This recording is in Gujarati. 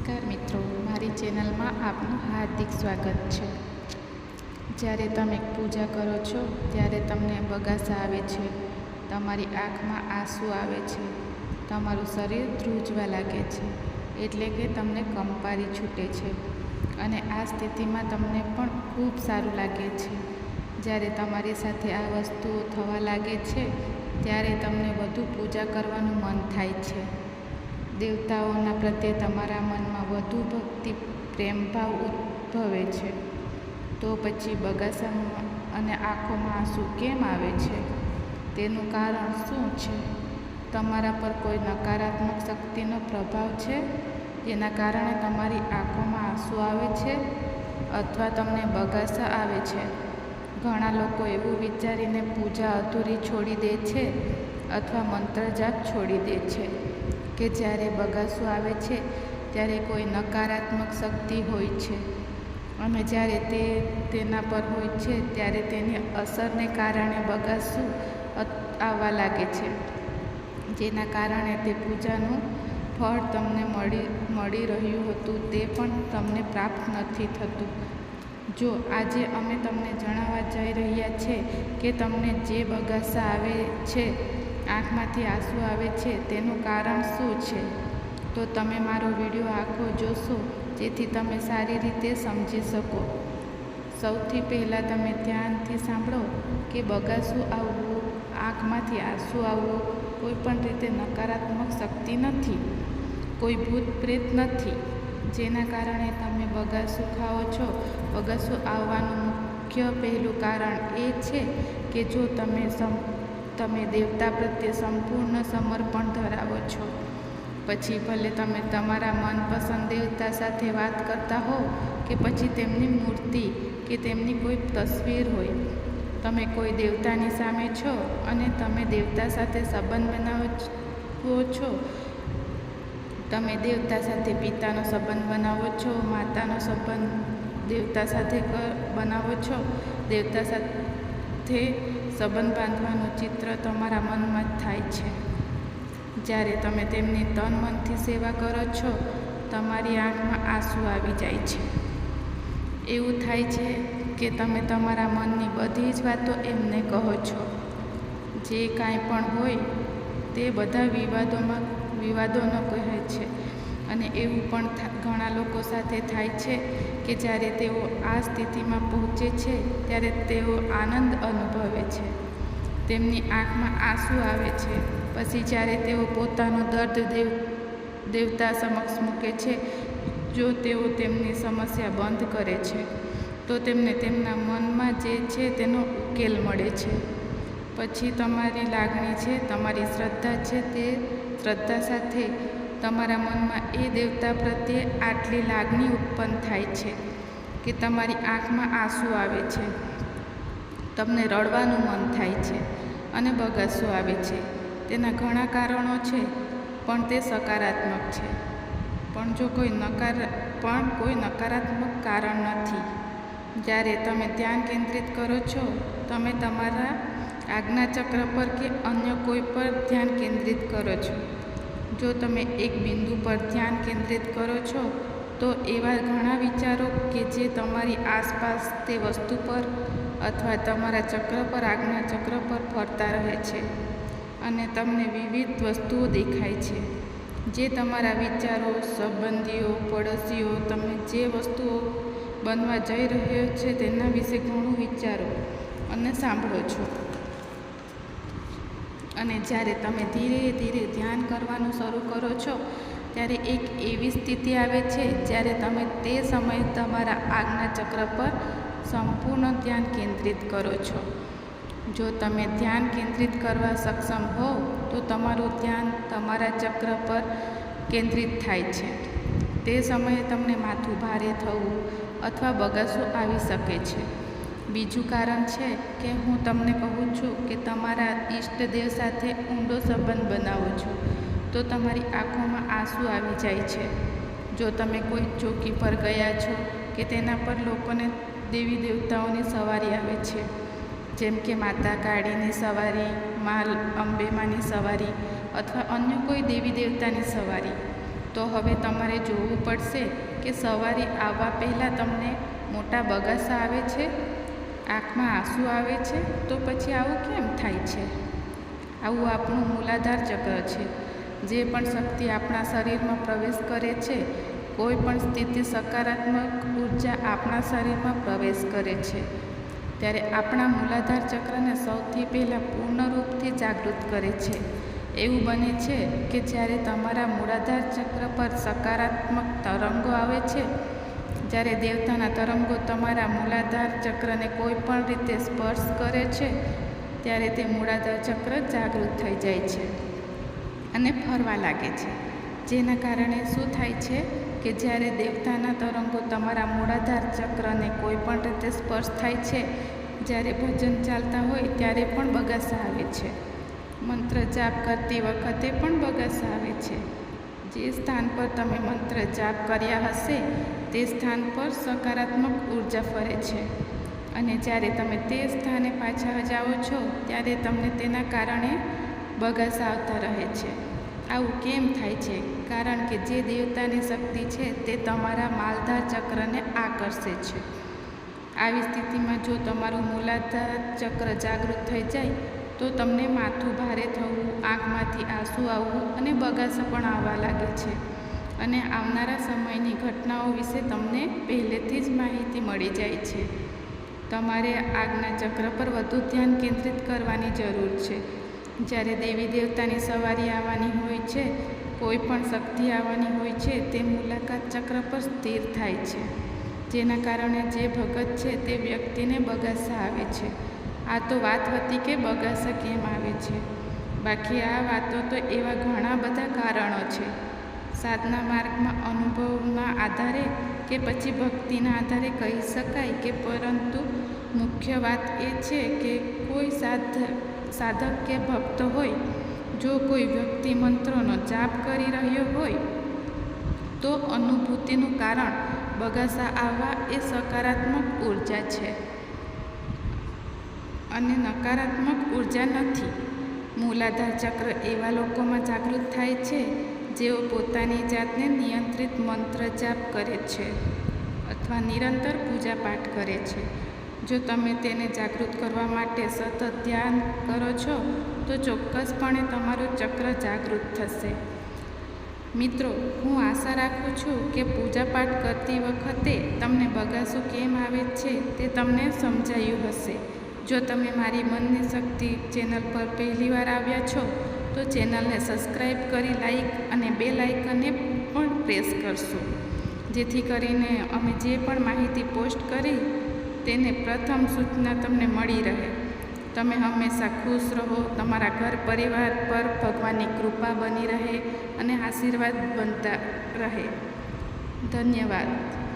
નમસ્કાર મિત્રો, મારી ચેનલમાં આપનું હાર્દિક સ્વાગત છે. જ્યારે તમે પૂજા કરો છો, ત્યારે તમને બગાસા આવે છે, તમારી આંખમાં આંસુ આવે છે, તમારું શરીર ધ્રુજવા લાગે છે, એટલે કે તમને કંપારી છૂટે છે. અને આ સ્થિતિમાં તમને પણ ખૂબ સારું લાગે છે. જ્યારે તમારી સાથે આ વસ્તુઓ થવા લાગે છે, ત્યારે તમને વધુ પૂજા કરવાનું મન થાય છે. દેવતાઓના પ્રત્યે તમારા મનમાં વધુ ભક્તિ પ્રેમભાવ ઉદ્ભવે છે. તો પછી બગાસામાં અને આંખોમાં આંસુ કેમ આવે છે? તેનું કારણ શું છે? તમારા પર કોઈ નકારાત્મક શક્તિનો પ્રભાવ છે? જેના કારણે તમારી આંખોમાં આંસુ આવે છે? અથવા તમને બગાસા આવે છે? ઘણા લોકો એવું વિચારીને પૂજા અધૂરી છોડી દે છે અથવા મંત્ર જાપ છોડી દે છે. કે જ્યારે બગાસું આવે છે, ત્યારે કોઈ નકારાત્મક શક્તિ હોય છે. અને જ્યારે તે તેના પર હોય છે, ત્યારે તેની અસરને કારણે બગાસું આવવા લાગે છે. જેના કારણે તે પૂજાનું ફળ તમને મળી મળી રહ્યું હતું, તે પણ તમને પ્રાપ્ત નથી થતું. જો આજે અમે તમને જણાવવા જઈ રહ્યા છે કે તમને જે બગાસા આવે છે આંખમાંથી આંસુ આવે છે, તેનું કારણ શું છે? તો તમે મારો વીડિયો આખો જોશો, જેથી તમે સારી રીતે સમજી શકો. સૌથી પહેલાં તમે ધ્યાનથી સાંભળો કે બગાસું આવવું, આંખમાંથી આંસુ આવવું કોઈ પણ રીતે નકારાત્મક શક્તિ નથી, કોઈ ભૂત પ્રેત નથી. જેના કારણે તમે બગાસું ખાઓ છો. બગાસું આવવાનું મુખ્ય પહેલું કારણ એ છે કે જો તમે સમ તમે દેવતા પ્રત્યે સંપૂર્ણ સમર્પણ ધરાવો છો. પછી ભલે તમે તમારા મનપસંદ દેવતા સાથે વાત કરતા હો કે પછી તેમની મૂર્તિ કે તેમની કોઈ તસવીર હોય, તમે કોઈ દેવતાની સામે છો અને તમે દેવતા સાથે સંબંધ બનાવો છો તમે દેવતા સાથે પિતાનો સંબંધ બનાવો છો, માતાનો સંબંધ દેવતા સાથે બનાવો છો? દેવતા સાથે સંબંધ બાંધવાનું ચિત્ર તમારા મનમાં જ થાય છે. જ્યારે તમે તેમની તન મનથી સેવા કરો છો, તમારી આંખમાં આંસુ આવી જાય છે. એવું થાય છે કે તમે તમારા મનની બધી જ વાતો એમને કહો છો. જે કાંઈ પણ હોય, તે બધા વિવાદોમાં, વિવાદોનો કહે છે. અને એવું પણ ઘણા લોકો સાથે થાય છે કે જ્યારે તેઓ આ સ્થિતિમાં પહોંચે છે, ત્યારે તેઓ આનંદ અનુભવે છે. તેમની આંખમાં આંસુ આવે છે. પછી જ્યારે તેઓ પોતાનો દર્દ દેવ, દેવતા સમક્ષ મૂકે છે, જો તેઓ તેમની સમસ્યા બંધ કરે છે, તો તેમને તેમના મનમાં જે છે તેનો ઉકેલ મળે છે. પછી તમારી લાગણી છે, તમારી શ્રદ્ધા છે, તે શ્રદ્ધા સાથે તમારા મનમાં એ દેવતા પ્રત્યે આટલી લાગણી ઉત્પન્ન થાય છે કે તમારી આંખમાં આંસુ આવે છે. તમને રડવાનું મન થાય છે અને બગાસો આવે છે. તેના ઘણા કારણો છે, પણ તે સકારાત્મક છે. પણ જો કોઈ નકાર, પણ કોઈ નકારાત્મક કારણ નથી. જ્યારે તમે ધ્યાન કેન્દ્રિત કરો છો, તમે તમારા આજ્ઞાચક્ર પર કે અન્ય કોઈ પર ધ્યાન કેન્દ્રિત કરો છો. જો તમે એક બિંદુ પર ધ્યાન કેન્દ્રિત કરો છો, તો એવા ઘણા વિચારો કે જે તમારી આસપાસ તે વસ્તુ પર અથવા તમારા ચક્ર પર, આગના ચક્ર પર ફરતા રહે છે અને તમને વિવિધ વસ્તુઓ દેખાય છે. જે તમારા વિચારો, સંબંધીઓ, પડોશીઓ, તમે જે વસ્તુઓ બનવા જઈ રહ્યો છે તેના વિશે ઘણું વિચારો અને સાંભળો છો. અને જ્યારે તમે ધીરે ધીરે ધ્યાન કરવાનું શરૂ કરો છો, ત્યારે એક એવી સ્થિતિ આવે છે, જ્યારે તમે તે સમયે તમારા આગના ચક્ર પર સંપૂર્ણ ધ્યાન કેન્દ્રિત કરો છો. જો તમે ધ્યાન કેન્દ્રિત કરવા સક્ષમ હો, તો તમારું ધ્યાન તમારા ચક્ર પર કેન્દ્રિત થાય છે. તે સમયે તમને માથું ભારે થવું અથવા બગાસો આવી શકે છે. બીજું કારણ છે કે હું તમને કહું છું કે તમારા ઈષ્ટદેવ સાથે ઊંડો સંબંધ બનાવો છો, તો તમારી આંખોમાં આંસુ આવી જાય છે. જો તમે કોઈ ચોકી પર ગયા છો કે તેના પર લોકોને દેવી દેવતાઓની સવારી આવે છે, જેમ કે માતા કાળીની સવારી, મા અંબેમાની સવારી અથવા અન્ય કોઈ દેવી દેવતાની સવારી, તો હવે તમારે જોવું પડશે કે સવારી આવવા પહેલાં તમને મોટા બગાસા આવે છે? આંખમાં આંસુ આવે છે, તો પછી આવું કેમ થાય છે? આવું આપણું મૂલાધાર ચક્ર છે. જે પણ શક્તિ આપણા શરીરમાં પ્રવેશ કરે છે, કોઈ પણ સ્થિતિ સકારાત્મક ઊર્જા આપણા શરીરમાં પ્રવેશ કરે છે. ત્યારે આપણા મૂલાધાર ચક્રને સૌથી પહેલાં પૂર્ણરૂપથી જાગૃત કરે છે. એવું બને છે કે જ્યારે તમારા મૂળાધાર ચક્ર પર સકારાત્મક તરંગો આવે છે જ્યારે દેવતાના તરંગો તમારા મૂલાધાર ચક્રને કોઈ પણ રીતે સ્પર્શ કરે છે, ત્યારે તે મૂળાધાર ચક્ર જાગૃત થઈ જાય છે અને ફરવા લાગે છે. જેના કારણે શું થાય છે કે જ્યારે દેવતાના તરંગો તમારા મૂળાધાર ચક્રને કોઈ પણ રીતે સ્પર્શ થાય છે, જ્યારે ભજન ચાલતા હોય ત્યારે પણ બગાસા આવે છે. મંત્ર જાપ કરતી વખતે પણ બગાસા આવે છે. જે સ્થાન પર તમે મંત્ર જાપ કર્યા હશે, તે સ્થાન પર સકારાત્મક ઊર્જા ફરે છે. અને જ્યારે તમે તે સ્થાને પાછા જાઓ છો, ત્યારે તમને તેના કારણે બગાસ આવતા રહે છે. આવું કેમ થાય છે? કારણ કે જે દેવતાની શક્તિ છે, તે તમારા માલધાર ચક્રને આકર્ષે છે. આવી સ્થિતિમાં જો તમારું મૂલાધાર ચક્ર જાગૃત થઈ જાય તો તમને માથું ભારે થવું, આંખમાંથી આંસુ આવવું અને બગાસા પણ આવવા લાગે છે. અને આવનારા સમયની ઘટનાઓ વિશે તમને પહેલેથી જ માહિતી મળી જાય છે. તમારે આગના ચક્ર પર વધુ ધ્યાન કેન્દ્રિત કરવાની જરૂર છે. જ્યારે દેવી દેવતાની સવારી આવવાની હોય છે, કોઈ પણ શક્તિ આવવાની હોય છે, તે મુલાકાત ચક્ર પર સ્થિર થાય છે. જેના કારણે જે ભગત છે, તે વ્યક્તિને બગાસા આવે છે. આ તો વાત હતી કે બગાસા કેમ આવે છે? બાકી આ વાતો તો એવા ઘણા બધા કારણો છે. સાધના માર્ગમાં અનુભવના આધારે કે પછી ભક્તિના આધારે કહી શકાય કે પરંતુ મુખ્ય વાત એ છે કે કોઈ સાધ, સાધક કે ભક્ત હોય, જો કોઈ વ્યક્તિ મંત્રોનો જાપ કરી રહ્યો હોય, તો અનુભૂતિનું કારણ બગાસા આવવા એ સકારાત્મક ઊર્જા છે. અને નકારાત્મક ઊર્જા નથી. મૂલાધાર ચક્ર એવા લોકોમાં જાગૃત થાય છે, જેઓ પોતાની જાતને નિયંત્રિત મંત્ર જાપ કરે છે અથવા નિરંતર પૂજાપાઠ કરે છે. જો તમે તેને જાગૃત કરવા માટે સતત ધ્યાન કરો છો, તો ચોક્કસપણે તમારું ચક્ર જાગૃત થશે. મિત્રો, હું આશા રાખું છું કે પૂજાપાઠ કરતી વખતે તમને બગાસું કેમ આવે છે તે તમને સમજાયું હશે. જો તમે મારી મનની શક્તિ ચેનલ પર પહેલીવાર આવ્યા છો, તો ચેનલને સબસ્ક્રાઈબ કરી લાઈક અને બે લાઇકને પણ પ્રેસ કરશો. જેથી કરીને અમે જે પણ માહિતી પોસ્ટ કરી, તેને પ્રથમ સૂચના તમને મળી રહે. તમે હંમેશા ખુશ રહો, તમારા ઘર પરિવાર પર ભગવાનની કૃપા બની રહે અને આશીર્વાદ બનતા રહે. ધન્યવાદ.